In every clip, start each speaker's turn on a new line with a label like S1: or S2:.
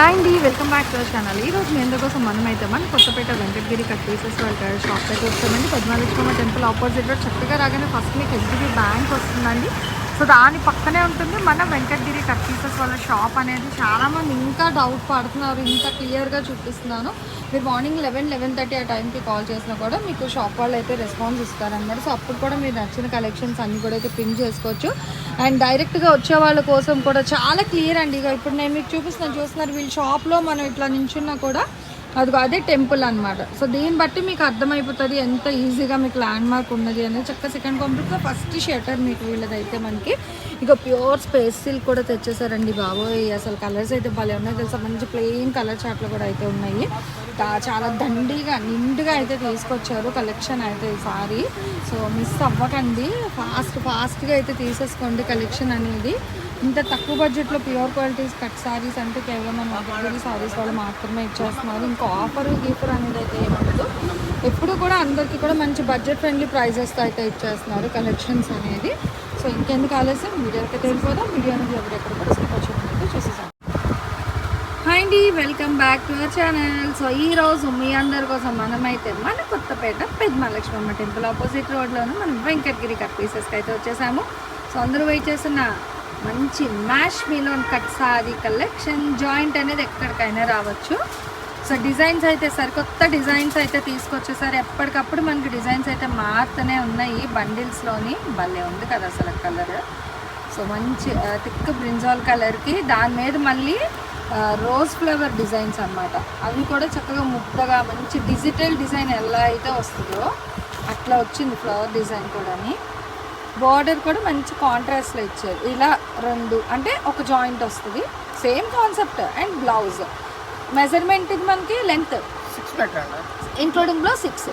S1: Hi అండి welcome back to our channel ఈ రోజు మీ ఎందుకోసం కోసం మనం అయితే మన కొత్తపేట వెంకటగిరి కట్ పీసెస్ వాళ్ళ షాప్ అయితే వస్తామండి. పద్మాలక్ష్మ టెంపుల్ ఆపోజిట్లో చక్కగా రాగానే ఫస్ట్ మీకు ఎస్బీబీ బ్యాంక్ వస్తుందండి. సో దాని పక్కనే ఉంటుంది మన వెంకటగిరి కట్ పీసెస్ వాళ్ళ షాప్ అనేది. చాలామంది ఇంకా డౌట్ పడుతున్నారు ఇంకా క్లియర్గా చూపిస్తున్నాను. మీరు మార్నింగ్ లెవెన్ లెవెన్ థర్టీ ఆ టైంకి కాల్ చేసినా కూడా మీకు షాప్ వాళ్ళు అయితే రెస్పాన్స్ ఇస్తారనమాట సో అప్పుడు కూడా మీరు నచ్చిన కలెక్షన్స్ అన్నీ కూడా అయితే పిన్ చేసుకోవచ్చు. అండ్ డైరెక్ట్గా వచ్చే వాళ్ళ కోసం కూడా చాలా క్లియర్ అండి. ఇక ఇప్పుడు నేను మీకు చూపిస్తున్నాను చూస్తున్నారు వీళ్ళ షాప్లో మనం ఇట్లా నించున్నా కూడా అదిగో అదే టెంపుల్ అన్నమాట. సో దీన్ని బట్టి మీకు అర్థమైపోతుంది ఎంత ఈజీగా మీకు ల్యాండ్ మార్క్ ఉన్నది అనేది. చక్క సెకండ్ కాంప్లెక్స్లో ఫస్ట్ షటర్ మీకు వీళ్ళదైతే మనకి ఇక ప్యూర్ స్పేస్ సిల్క్ కూడా తెచ్చేసారండి బాబోయ్. అసలు కలర్స్ అయితే భలే ఉన్నాయి. తెలుసా మంచి ప్లెయిన్ కలర్ చాట్లు కూడా అయితే ఉన్నాయి. చాలా దండిగా నిండుగా అయితే తీసుకొచ్చారు కలెక్షన్ అయితే ఈసారి సో మిస్ అవ్వకండి. ఫాస్ట్ ఫాస్ట్గా అయితే తీసేసుకోండి కలెక్షన్ అనేది. ఇంత తక్కువ బడ్జెట్లో ప్యూర్ క్వాలిటీస్ కట్ సారీస్ అంటే కేవలం మన వెంకటగిరి సారీస్ వాళ్ళు మాత్రమే ఇచ్చేస్తున్నారు. ఇంకా ఆఫర్ గీఫర్ అనేది అయితే ఏముండదు ఎప్పుడు కూడా అందరికీ కూడా మంచి బడ్జెట్ ఫ్రెండ్లీ ప్రైజెస్తో అయితే ఇచ్చేస్తున్నారు కలెక్షన్స్ అనేది. సో ఇంకెందుకు ఆలస్యం? వీడియోకి అయితే వెళ్ళిపోదాం. వీడియో అనేది ఎవరు ఎక్కడ కూడా స్కిప్ చూసేసాం హాయ్ అండి welcome back to our channel so ఈ రోజు మీ అందరి కోసం మనమైతే మన కొత్తపేట పెద్దమలక్ష్మమ్మ టెంపుల్ ఆపోజిట్ రోడ్లోనే మనం వెంకటగిరి కట్ పీసెస్కి అయితే వచ్చేసాము. సో అందరూ వెయిట్ చేస్తున్న మంచి మ్యాష్ మీలోన్ కట్ సారీ కలెక్షన్. జాయింట్ అనేది ఎక్కడికైనా రావచ్చు. సో డిజైన్స్ అయితే సరికొత్త డిజైన్స్ అయితే తీసుకొచ్చేసరి ఎప్పటికప్పుడు మనకి డిజైన్స్ అయితే మారుతూనే ఉన్నాయి. బండిల్స్లోని భలే ఉంది కదా అసలు కలర్. సో మంచి థిక్ బ్రింజాల్ కలర్కి దాని మీద మళ్ళీ రోజ్ ఫ్లవర్ డిజైన్స్ అన్నమాట. అవి కూడా చక్కగా ముద్దగా మంచి డిజిటల్ డిజైన్ ఎలా అయితే వస్తుందో అట్లా వచ్చింది ఫ్లవర్ డిజైన్ కూడాని. బార్డర్ కూడా మంచి కాంట్రాస్ట్లో ఇచ్చారు. ఇలా రెండు అంటే ఒక జాయింట్ వస్తుంది. Same concept and blouse measurement ఇది మనకి length including blouse six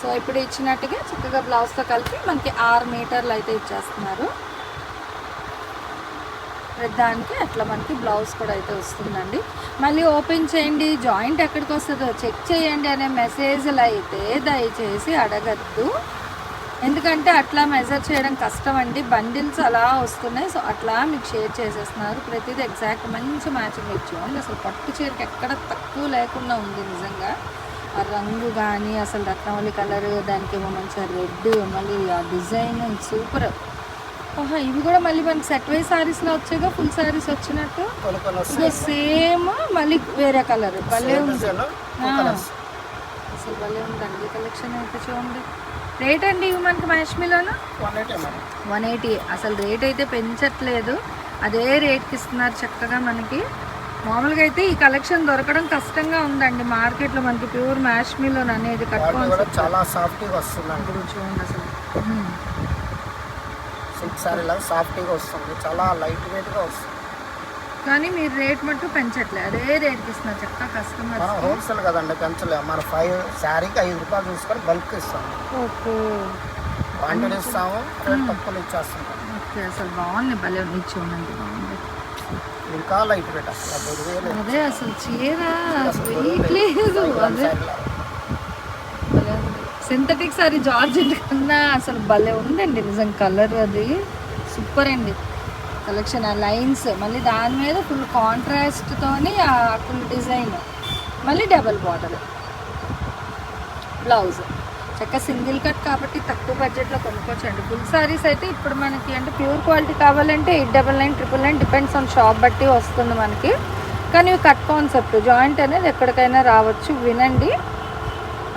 S1: so ఇప్పుడు ఇచ్చినట్టుగా చక్కగా బ్లౌజ్తో కలిపి మనకి ఆరు మీటర్లు అయితే ఇచ్చేస్తున్నారు. దానికి అట్లా మనకి బ్లౌజ్ కూడా అయితే వస్తుందండి. మళ్ళీ ఓపెన్ చేయండి. జాయింట్ ఎక్కడికి వస్తుందో చెక్ చేయండి అనే మెసేజ్లు అయితే దయచేసి అడగద్దు. ఎందుకంటే అట్లా మెజర్ చేయడం కష్టం అండి బండిల్స్ అలా వస్తున్నాయి. సో అట్లా మీకు షేర్ చేసేస్తున్నారు. ప్రతిదీ ఎగ్జాక్ట్ మంచి మ్యాచింగ్ ఇచ్చాము అసలు పట్టు చీరకి ఎక్కడ తక్కువ లేకుండా ఉంది నిజంగా. ఆ రంగు కానీ అసలు రత్నవళి కలర్ దానికి ఏమో మంచిగా రెడ్ మళ్ళీ ఆ డిజైన్ సూపర్ ఆహా ఇవి కూడా మళ్ళీ మనకి సెట్ వై సారీస్లో వచ్చాయిగా ఫుల్ సారీస్ వచ్చినట్టు? సేమ్ మళ్ళీ వేరే కలర్ భలే ఉంది. అసలు భలే ఉందండి. కలెక్షన్ అయితే చూడండి. రేట్ అండి ఇవి మనకి మ్యాష్మిలోనా
S2: వన్ ఎయిటీ
S1: అసలు రేట్ అయితే పెంచట్లేదు. అదే రేట్కి ఇస్తున్నారు చక్కగా మనకి. మామూలుగా అయితే ఈ కలెక్షన్ దొరకడం కష్టంగా ఉందండి. మార్కెట్లో మనకి ప్యూర్ మ్యాష్మిలోన్ అనేది కట్టుకోవాలి
S2: చాలా సాఫ్ట్గా వస్తుందండి
S1: చూడండి అసలు.
S2: సిల్క్ సారీ లాగా సాఫ్ట్గా వస్తుంది. చాలా లైట్ వెయిట్గా వస్తుంది.
S1: కానీ మీరు రేట్ మట్టు పెంచట్లేదు. అదే రేట్కి ఇస్తున్నారు చక్కగా
S2: మనం
S1: కస్టమర్స్
S2: హోల్సేల్ కదండి పెంచలేము. మన ఫైవ్ శారీకి ఐదు రూపాయలు తీసుకొని బల్క్ ఇస్తాము
S1: ఓకే.
S2: క్వాంటిటీ ఇస్తాము రేట్ తక్కువ ఇచ్చేస్తాము
S1: ఓకే. అసలు బాగుంది. భలే చూడండి. బాగుంది
S2: ఇంకా లైట్ అసలు అది
S1: అసలు చీర లేదు. అదే. సింథటిక్ సారీ జార్జెట్ కన్నా అసలు భలే ఉందండి. నిజం కలర్ అది. సూపర్ అండి. కలెక్షన్ ఆ లైన్స్ మళ్ళీ దాని మీద ఫుల్ కాంట్రాస్ట్తోని ఆ ఫుల్ డిజైన్ మళ్ళీ డబల్ బార్డర్ బ్లౌజ్ చక్క సింగిల్ కట్ కాబట్టి తక్కువ బడ్జెట్లో కొనుక్కోవచ్చండి. ఫుల్ సారీస్ అయితే ఇప్పుడు మనకి అంటే ప్యూర్ క్వాలిటీ కావాలంటే eight double nine triple nine depends on shop బట్టి వస్తుంది మనకి. కానీ ఇవి కట్ కాన్సెప్ట్ జాయింట్ అనేది ఎక్కడికైనా రావచ్చు వినండి.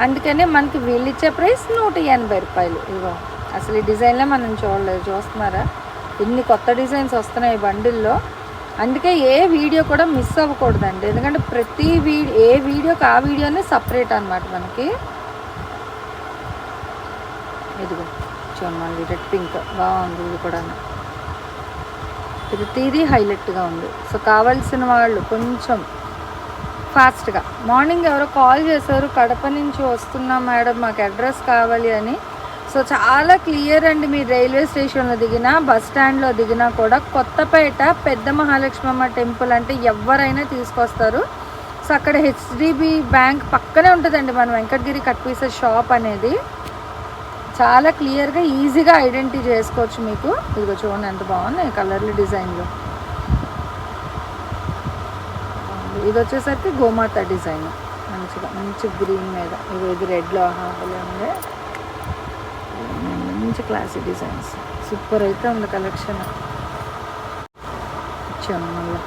S1: అందుకనే మనకి వీళ్ళు ఇచ్చే ప్రైస్ నూట ఎనభై రూపాయలు. ఇవో అసలు ఈ డిజైన్లో మనం చూడలేదు చూస్తున్నారా? ఇన్ని కొత్త డిజైన్స్ వస్తున్నాయి బండిల్లో. అందుకే ఏ వీడియో కూడా మిస్ అవ్వకూడదండి. ఎందుకంటే ప్రతి వీడియో ఏ వీడియోకి ఆ వీడియోనే సపరేట్ అనమాట మనకి. ఇదిగో చూడండి రెడ్ పింక్. బాగుంది ఇది కూడా ప్రతిదీ హైలైట్గా ఉంది. సో కావాల్సిన వాళ్ళు కొంచెం ఫాస్ట్గా. మార్నింగ్ ఎవరో కాల్ చేశారు కడప నుంచి వస్తున్నాం మేడం మాకు అడ్రస్ కావాలి అని. సో చాలా క్లియర్ అండి మీరు రైల్వే స్టేషన్లో దిగినా బస్ స్టాండ్లో దిగినా కూడా కొత్తపేట పెద్ద మహాలక్ష్మమ్మ టెంపుల్ అంటే ఎవరైనా తీసుకొస్తారు. సో అక్కడ హెచ్డిబి బ్యాంక్ పక్కనే ఉంటుందండి మన వెంకటగిరి కట్పీసే షాప్ అనేది. చాలా క్లియర్గా ఈజీగా ఐడెంటిటీ చేసుకోవచ్చు మీకు. ఇదిగో చూడండి ఎంత బాగున్నాయి కలర్లు డిజైన్లు. ఇది వచ్చేసరికి గోమాత డిజైన్. మంచిగా మంచి గ్రీన్ మీద. ఇది ఇది రెడ్లో హాఫ్లో ఉంది. మంచి క్లాసీ డిజైన్స్. సూపర్ అయితే ఉంది కలెక్షన్. ఇచ్చాను మళ్ళీ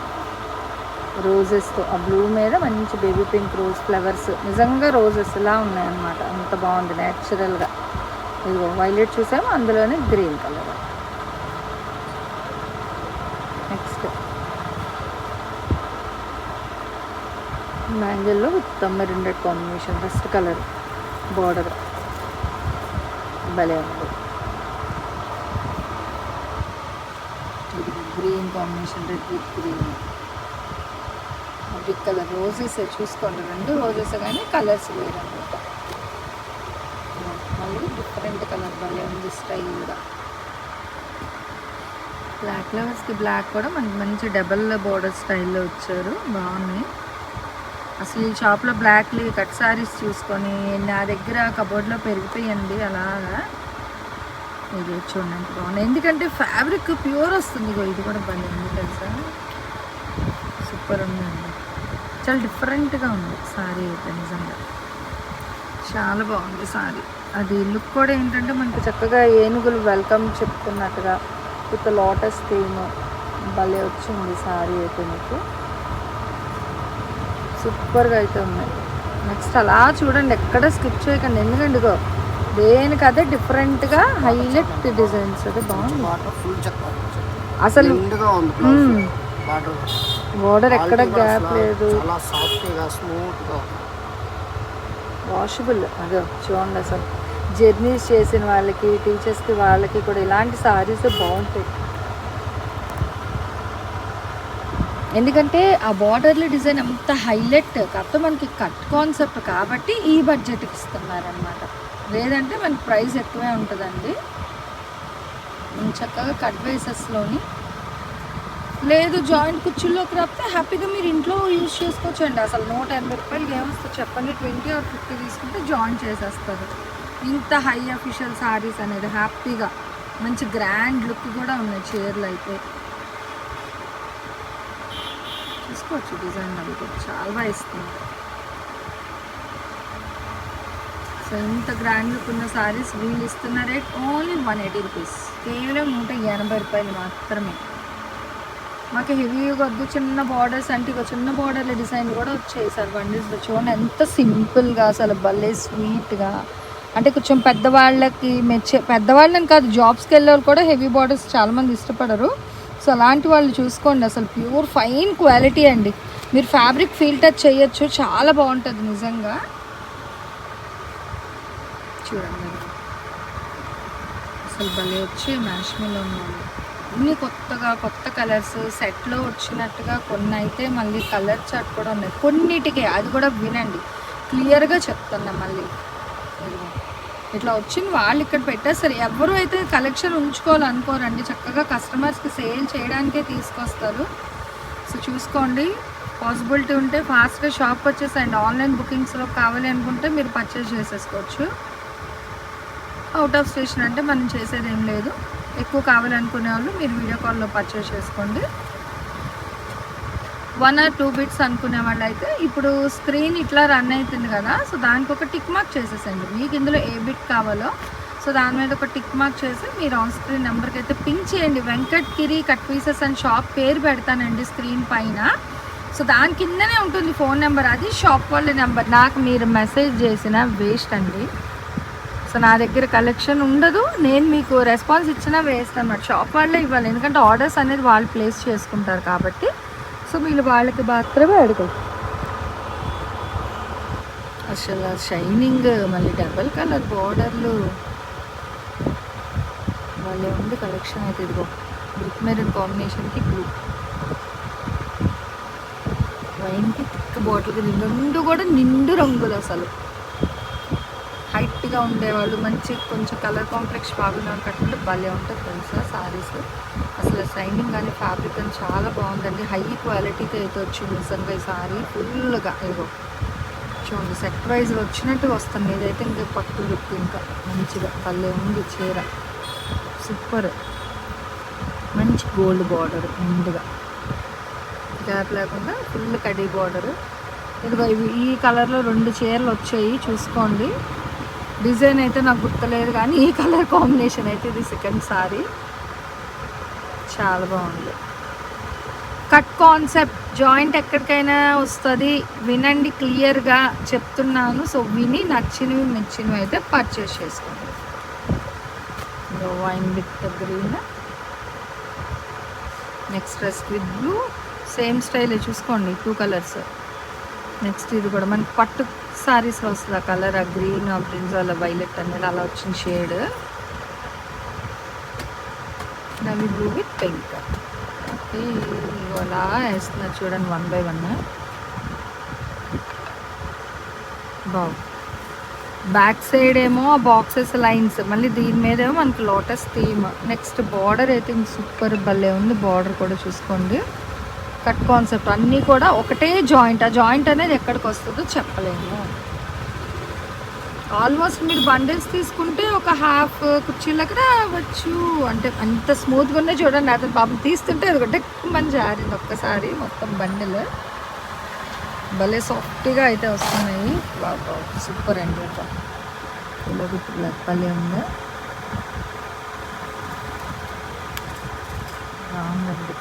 S1: రోజెస్తో ఆ బ్లూ మీద మంచి బేబీ పింక్ రోజ్ ఫ్లవర్స్. నిజంగా రోజెస్ ఇలా ఉన్నాయన్నమాట. అంత బాగుంది న్యాచురల్గా ఇదిగో వైలెట్ చూసాము? అందులోనే గ్రీన్ కలర్. నెక్స్ట్. మ్యాంగిల్లో విత్ మెరిండెడ్ కాంబినేషన్. First colour. బార్డర్. భలే ఉంది. Green combination red with green brick colour roses చూసుకోండి. రెండు రోజెస్ కానీ కలర్స్ వేరు అనమాట మళ్ళీ డిఫరెంట్ కలర్ భలే ఉంది స్టైల్గా బ్లాక్ ఫ్లవర్స్కి బ్లాక్ కూడా మనకి మంచి డబల్ బోర్డర్ స్టైల్లో వచ్చారు. బాగున్నాయి. అసలు ఈ షాప్లో బ్లాక్లు కట్ సారీస్ చూసుకొని నా దగ్గర కబోర్డ్లో పెరిగిపోయండి అలాగా. ఇది చూడండి బాగుంది. ఎందుకంటే ఫ్యాబ్రిక్ ప్యూర్ వస్తుంది ఇది కూడా భలే ఉంది తెలుసా? సూపర్ ఉందండి. చాలా డిఫరెంట్గా ఉంది సారీ అయితే నిజంగా. చాలా బాగుంది సారీ. అది లుక్ కూడా ఏంటంటే మనకి చక్కగా ఏనుగులు వెల్కమ్ చెప్తున్నట్టుగా విత్ లోటస్ థీమ్ భలే వచ్చింది సారీ అయితే మీకు. సూపర్గా అయితే ఉన్నాయి నెక్స్ట్ అలా చూడండి ఎక్కడ స్కిప్ చేయకండి. ఎందుకంటే ఇగో దేనికి అదే డిఫరెంట్గా హైలైట్ డిజైన్స్ అదే బాగుంది అసలు బోర్డర్ ఎక్కడ గ్యాప్ లేదు. వాషబుల్ అదే చూడండి అసలు. జర్నీస్ చేసిన వాళ్ళకి టీచర్స్కి వాళ్ళకి కూడా ఇలాంటి సారీస్ బాగుంటాయి. ఎందుకంటే ఆ బార్డర్ల డిజైన్ అంత హైలైట్ కాకపోతే మనకి కట్ కాన్సెప్ట్ కాబట్టి ఈ బడ్జెట్కి ఇస్తున్నారనమాట లేదంటే మనకి ప్రైస్ ఎక్కువే ఉంటుందండి. మనం చక్కగా కట్ బేసెస్లోని లేదు జాయింట్ కుర్చీల్లోకి రాపితే హ్యాపీగా మీరు ఇంట్లో యూజ్ చేసుకోవచ్చండి. అసలు నూట ఎనభై రూపాయలు ఏమొస్తుంది చెప్పండి. ట్వంటీ ఆర్ ఫిఫ్టీ తీసుకుంటే జాయింట్ చేసేస్తారు ఇంత హై అఫీషియల్ సారీస్ అనేది హ్యాపీగా మంచి గ్రాండ్ లుక్ కూడా ఉన్నాయి చీరలు అయితే. తీసుకోవచ్చు డిజైన్ అది కూడా. చాలా ఇస్తుంది సో ఇంత గ్రాండ్ లుక్ ఉన్న సారీస్ వీళ్ళు ఇస్తున్న rate only one eighty rupees కేవలం నూట ఎనభై రూపాయలు మాత్రమే. మాకు హెవీగా వద్దు చిన్న బార్డర్స్ అంటే ఇక చిన్న బార్డర్ల డిజైన్ కూడా వచ్చాయి సార్ బండిల్స్లో చూడండి ఎంత సింపుల్గా అసలు భలే స్వీట్గా అంటే కొంచెం పెద్దవాళ్ళకి మెచ్చే పెద్దవాళ్ళని కాదు జాబ్స్కి వెళ్ళే వాళ్ళు కూడా హెవీ బార్డర్స్ చాలామంది ఇష్టపడరు. సో అలాంటి వాళ్ళు చూసుకోండి అసలు ప్యూర్ ఫైన్ క్వాలిటీ అండి. మీరు ఫ్యాబ్రిక్ ఫీల్ టచ్ చేయొచ్చు చాలా బాగుంటుంది నిజంగా. చూడండి. అసలు భలే వచ్చి మ్యాష్మిలో ఉన్నాను. అన్ని కొత్తగా కొత్త కలర్స్ సెట్లో వచ్చినట్టుగా కొన్ని అయితే మళ్ళీ కలర్ చాట్ కూడా ఉన్నాయి. కొన్నిటికే అది కూడా వినండి. క్లియర్గా చెప్తున్నా మళ్ళీ. ఇట్లా వచ్చింది వాళ్ళు ఇక్కడ పెట్టేస్తారు ఎవరు అయితే కలెక్షన్ ఉంచుకోవాలనుకోరండి చక్కగా కస్టమర్స్కి సేల్ చేయడానికే తీసుకొస్తారు. సో చూసుకోండి. పాసిబిలిటీ ఉంటే ఫాస్ట్గా షాప్ వచ్చేసండి ఆన్లైన్ బుకింగ్స్లో కావాలి అనుకుంటే మీరు పర్చేస్ చేసేసుకోవచ్చు. అవుట్ ఆఫ్ స్టేషన్ అంటే మనం చేసేది ఏం లేదు. ఎక్కువ కావాలనుకునే వాళ్ళు మీరు వీడియో కాల్లో పర్చేస్ చేసుకోండి. వన్ ఆర్ టూ బిట్స్ అనుకునే వాళ్ళు అయితే ఇప్పుడు స్క్రీన్ ఇట్లా రన్ అవుతుంది కదా సో దానికి ఒక టిక్ మార్క్ చేసేసండి మీకు ఇందులో ఏ బిట్ కావాలో సో దాని మీద ఒక టిక్ మార్క్ చేసి మీరు ఆన్ స్క్రీన్ నెంబర్కి అయితే పింక్ చేయండి. వెంకట్ కిరి కట్ పీసెస్ అని షాప్ పేరు పెడతానండి స్క్రీన్ పైన. సో దాని కిందనే ఉంటుంది ఫోన్ నెంబర్ అది షాప్ వాళ్ళ నెంబర్ నాకు మీరు మెసేజ్ చేసిన వేస్ట్ అండి. సో నా దగ్గర కలెక్షన్ ఉండదు. నేను మీకు రెస్పాన్స్ ఇచ్చినా వేస్తాను. అనమాట షాప్ వాళ్ళే ఇవ్వాలి. ఎందుకంటే ఆర్డర్స్ అనేది వాళ్ళు ప్లేస్ చేసుకుంటారు కాబట్టి. సో మీరు వాళ్ళకి మాత్రమే అడుగు అసలు షైనింగ్ మళ్ళీ డబల్ కలర్ బార్డర్లు వాళ్ళే ఉంది కలెక్షన్ అయితే ఇదిగో. బ్రిక్ మెరూన్ కాంబినేషన్కి బ్లూ వైన్కి థిక్ బాటిల్కి రెండు కూడా నిండు రంగులు అసలు. హైట్గా ఉండేవాళ్ళు. మంచి కొంచెం కలర్ కాంప్లెక్స్ బాగున్న కట్టుకుంటే భలే ఉంటుంది తెలుసా సారీస్ అసలు షైనింగ్ కానీ ఫ్యాబ్రిక్ అని చాలా బాగుందండి. హై క్వాలిటీతో అయితే వచ్చింది నిజంగా ఈ సారీ ఫుల్గా ఏదో చూడండి సెట్ ప్రైజ్ వచ్చినట్టు వస్తుంది. ఇదైతే ఇంకా పట్టు లుక్ ఇంకా మంచిగా భలే ఉంది చీర. సూపర్ మంచి గోల్డ్ బార్డర్ ముందుగా. గ్యాప్ లేకుండా ఫుల్ కడీ బార్డర్ ఇదిగో ఇవి ఈ కలర్లో రెండు చీరలు వచ్చాయి. చూసుకోండి. డిజైన్ అయితే నాకు గుర్తులేదు కానీ ఈ కలర్ కాంబినేషన్ అయితే ఇది సెకండ్ సారీ. చాలా బాగుంది. కట్ కాన్సెప్ట్ జాయింట్ ఎక్కడికైనా వస్తుంది. వినండి క్లియర్గా చెప్తున్నాను. సో విని నచ్చినవి మెచ్చినవి అయితే పర్చేస్ చేసుకోండి. Wine with green next dress with blue same స్టైలే చూసుకోండి టూ కలర్స్ నెక్స్ట్ ఇది కూడా మనకి పట్టు సారీస్ వస్తుంది ఆ కలర్ ఆ గ్రీన్ ఆ అలా వైలెట్ అనేది అలా వచ్చిన shade Navi blue with pink okay అలా వేస్తున్నారు చూడండి వన్ బై వన్ బాగు బ్యాక్ సైడ్ ఏమో బాక్సెస్ లైన్స్ మళ్ళీ దీని మీద ఏమో మనకి లోటస్ థీమ్ నెక్స్ట్ బార్డర్ అయితే సూపర్ భలే ఉంది బార్డర్ కూడా చూసుకోండి. కట్ కాన్సెప్ట్ అన్నీ కూడా ఒకటే జాయింట్. ఆ జాయింట్ అనేది ఎక్కడికి వస్తుందో చెప్పలేము. ఆల్మోస్ట్ మీరు బండిల్స్ తీసుకుంటే ఒక హాఫ్ కుర్చీలకు రావచ్చు. అంటే అంత స్మూత్గా ఉన్నాయి చూడండి. అతను పాపం తీస్తుంటే అది ఒకటి మంచి జారింది ఒక్కసారి మొత్తం బండిల్ భలే సాఫ్ట్గా అయితే వస్తున్నాయి. బాబా సూపర్ అండి ఒక భలే ఉంది. బాగుందండి.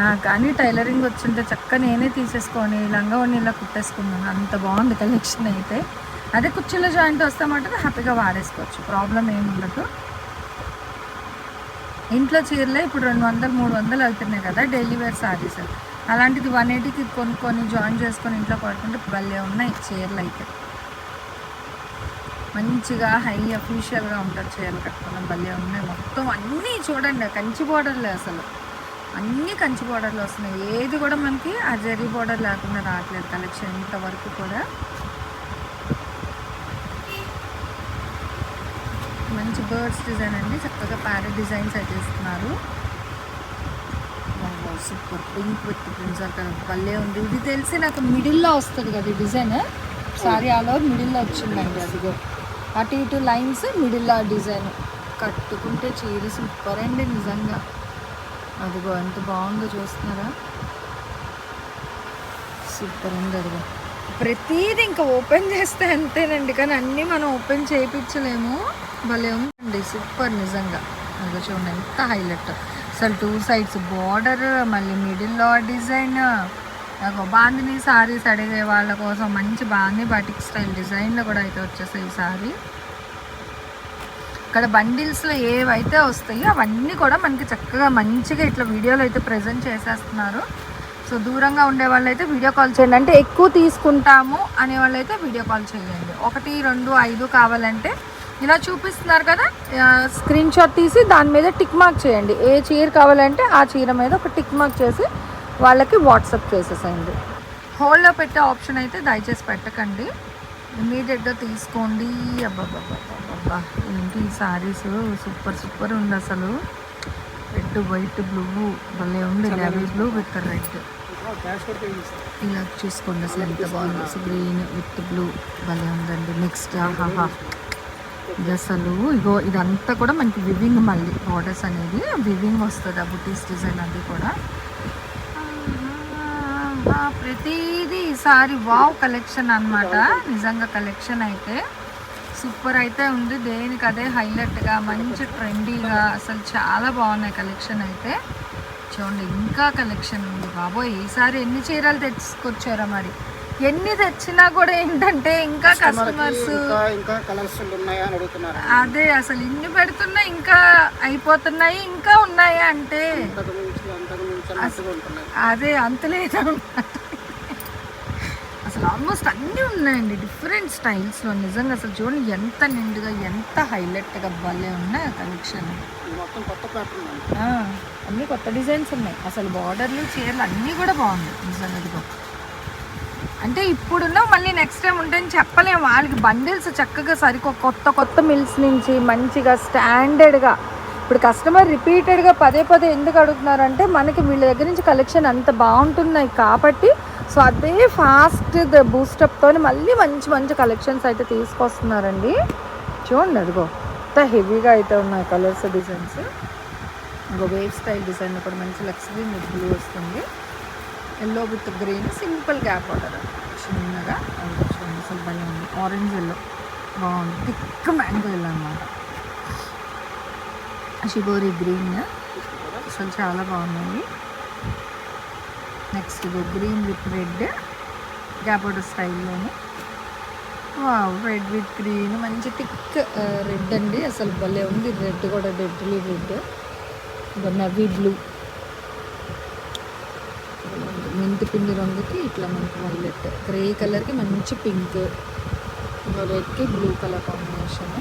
S1: నాకు కానీ టైలరింగ్ వచ్చింటే చక్క నేనే తీసేసుకొని లంగా ఉండి ఇలా కుట్టేసుకున్నాను. అంత బాగుంది కలెక్షన్ అయితే. అదే కుర్చీలో జాయింట్ వస్తామంటే హ్యాపీగా వాడేసుకోవచ్చు. ప్రాబ్లం ఏమి ఉండదు. ఇంట్లో చీరలే ఇప్పుడు రెండు వందలు మూడు వందలు అవుతున్నాయి కదా డైలీ వేర్ సారీస్ అలాంటిది వన్ ఎయిటీకి కొనుక్కొని జాయిన్ చేసుకొని ఇంట్లో పడుకుంటే భలే ఉన్నాయి చీరలు అయితే మంచిగా హై అఫీషియల్గా ఉంటుంది చీరలు కట్టుకున్నాం భలే ఉన్నాయి. మొత్తం అన్నీ చూడండి కంచి బోర్డర్లే అసలు. అన్నీ కంచి బోర్డర్లు వస్తున్నాయి. ఏది కూడా మనకి ఆ జరీ బోర్డర్ లేకుండా రావట్లేదు కలెక్షన్ ఇంతవరకు కూడా. మంచి బర్డ్స్ డిజైన్ అండి. చక్కగా ప్యారెట్ డిజైన్స్ అయితే ఇస్తున్నారు. సూపర్ పింక్ విత్ ప్రిన్సర్ కలర్. భలే ఉంది. ఇది తెలిసి నాకు మిడిల్లో వస్తుంది కదా ఈ డిజైన్ సారీ ఆల్ ఓవర్ మిడిల్లో వచ్చిందండి అదిగో. అటు ఇటు లైన్స్ మిడిల్లో డిజైన్ కట్టుకుంటే చీర సూపర్ అండి నిజంగా. అదిగో ఎంత బాగుందో చూస్తున్నారా? సూపర్ ఉంది అదిగో. ప్రతిదీ ఇంకా ఓపెన్ చేస్తే అంతేనండి కానీ అన్నీ మనం ఓపెన్ చేయించలేము భలే ఉందండి సూపర్ నిజంగా. అదిగో చూడండి ఎంత హైలైట్. అసలు టూ సైడ్స్ బార్డర్ మళ్ళీ మిడిల్లో డిజైన్. నాకు బాందిని సారీస్ అడిగే వాళ్ళ కోసం మంచి బాంది బటిక్ స్టైల్ డిజైన్లో కూడా అయితే వచ్చేసాయి ఈ సారీ. అక్కడ బండిల్స్లో ఏవైతే వస్తాయో అవన్నీ కూడా మనకి చక్కగా మంచిగా ఇట్లా వీడియోలో అయితే ప్రజెంట్ చేసేస్తున్నారు. సో దూరంగా ఉండే వాళ్ళైతే వీడియో కాల్ చేయండి. అంటే ఎక్కువ తీసుకుంటాము అనే వాళ్ళైతే వీడియో కాల్ చేయండి. ఒకటి రెండు ఐదు కావాలంటే ఇలా చూపిస్తున్నారు కదా స్క్రీన్ షాట్ తీసి దాని మీద టిక్ మార్క్ చేయండి. ఏ చీర కావాలంటే ఆ చీర మీద ఒక టిక్ మార్క్ చేసి వాళ్ళకి వాట్సాప్ చేసేసేయండి. హోల్డ్లో పెట్టే ఆప్షన్ అయితే దయచేసి పెట్టకండి. ఇమీడియట్గా తీసుకోండి. అబ్బాబ్బాబ్బా ఏంటి ఈ సారీస్? సూపర్ సూపర్ ఉంది అసలు. Red white blue. భలే ఉంది. నేవీ బ్లూ విత్ రెడ్ ఇలా చూసుకోండి అసలు. ఎంత బాగుంది. అసలు గ్రీన్ విత్ బ్లూ భలే ఉందండి. నెక్స్ట్ ఆహాహా ఇది అసలు ఇగో ఇదంతా కూడా మనకి వివింగ్ మళ్ళీ. బార్డర్స్ అనేది వివింగ్ వస్తుంది. ఆ బుటీస్ డిజైన్ అది కూడా. ప్రతిదీ ఈసారి వావ్ కలెక్షన్ అన్నమాట. నిజంగా కలెక్షన్ అయితే సూపర్ అయితే ఉంది. దేనికి అదే హైలైట్గా మంచి ట్రెండీగా అసలు చాలా బాగున్నాయి కలెక్షన్ అయితే. చూడండి ఇంకా కలెక్షన్ ఉంది. బాబోయ్ ఈసారి ఎన్ని చీరలు తెచ్చుకొచ్చారా మరి. ఎన్ని తెచ్చినా కూడా ఏంటంటే ఇంకా కస్టమర్స్
S2: ఇంకా ఇంకా కలర్స్ ఉన్నాయా అని అడుగుతున్నారు.
S1: అదే అసలు ఇన్ని పెడుతున్నా ఇంకా అయిపోతున్నాయి ఇంకా ఉన్నాయి అంటే అదే అంతలేదు ఆల్మోస్ట్ అన్నీ ఉన్నాయండి. డిఫరెంట్ స్టైల్స్లో నిజంగా అసలు చూడండి ఎంత నిండుగా ఎంత హైలైట్గా భలే ఉన్నాయి ఆ కలెక్షన్ అన్నీ కొత్త డిజైన్స్ ఉన్నాయి. అసలు బార్డర్లు చీరలు అన్నీ కూడా బాగున్నాయి. నిజంగా ఇదిగో. అంటే ఇప్పుడున్న మళ్ళీ నెక్స్ట్ టైం ఉంటాయని చెప్పలేము వాళ్ళకి బండిల్స్ చక్కగా సరికొ కొత్త కొత్త మిల్స్ నుంచి మంచిగా స్టాండర్డ్గా ఇప్పుడు కస్టమర్ రిపీటెడ్గా పదే పదే ఎందుకు అడుగుతున్నారంటే మనకి వీళ్ళ దగ్గర నుంచి కలెక్షన్ అంత బాగుంటున్నాయి కాబట్టి సో అదే ఫాస్ట్ బూస్టప్తో మళ్ళీ మంచి మంచి కలెక్షన్స్ అయితే తీసుకొస్తున్నారండి. చూడండి అదిగో ఎంత హెవీగా అయితే ఉన్నాయి కలర్స్ డిజైన్స్. ఇంకో వేవ్ స్టైల్ డిజైన్ కూడా మంచి లక్సరీ మీకు బ్లూ వస్తుంది. Yellow with green simple gap border చిన్నగా చూడండి అసలు భలే ఉంది. ఆరెంజ్ ఎల్లో బాగుంది. థిక్ మ్యాంగో ఎల్లో అనమాట షిబోరి గ్రీన్ అసలు చాలా బాగున్నాయి. నెక్స్ట్ ఇది గ్రీన్ విత్ రెడ్ గ్యాప్ స్టైల్లోనే. రెడ్ విత్ గ్రీన్ మంచి థిక్ రెడ్ అండి. అసలు భలే ఉంది రెడ్ కూడా డెడ్లీ రెడ్. Navy blue. మెంతి పిండి రంగుకి ఇట్లా మనకి వైలెట్. గ్రే కలర్కి మంచి pink. రెడ్కి blue colour combination.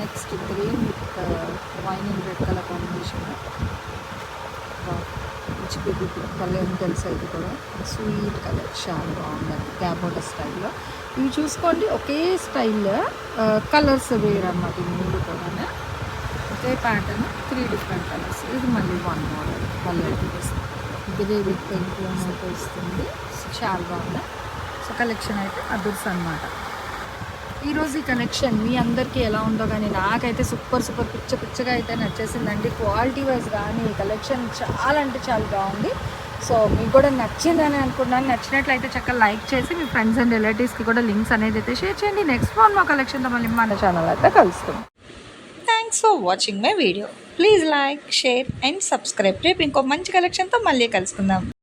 S1: Next green with wine and red colour combination. మంచి బిగ్ కలర్ తెలుసు ఇది కూడా? స్వీట్ కలర్ చాలా బాగుంది. క్యాబోటా స్టైల్లో. ఇవి చూసుకోండి ఒకే స్టైల్లో కలర్స్ వేరు అన్నమాట ఈ మూడు కూడా ఒకే ప్యాటర్న్ త్రీ డిఫరెంట్ కలర్స్ ఇది మళ్ళీ one model colour grey with paint అయితే వస్తుంది. చాలా బాగుంది. సో కలెక్షన్ అయితే అదుర్స్ అనమాట ఈరోజు ఈ కనెక్షన్ మీ అందరికీ ఎలా ఉందో కానీ నాకైతే సూపర్ సూపర్ పిచ్చ పిచ్చగా అయితే నచ్చేసిందండి. క్వాలిటీ వైజ్ కానీ కలెక్షన్ చాలా అంటే చాలా బాగుంది. సో మీకు కూడా నచ్చిందని అనుకున్నాను నచ్చినట్లయితే చక్కగా లైక్ చేసి మీ ఫ్రెండ్స్ అండ్ రిలేటివ్స్కి కూడా లింక్స్ అనేది అయితే షేర్ చేయండి. నెక్స్ట్ వన్ మా కలెక్షన్తో మళ్ళీ మన ఛానల్ అయితే కలుస్తాం
S3: thanks for watching my video please like share and subscribe రేపు ఇంకో మంచి కలెక్షన్తో మళ్ళీ కలుసుకుందాం.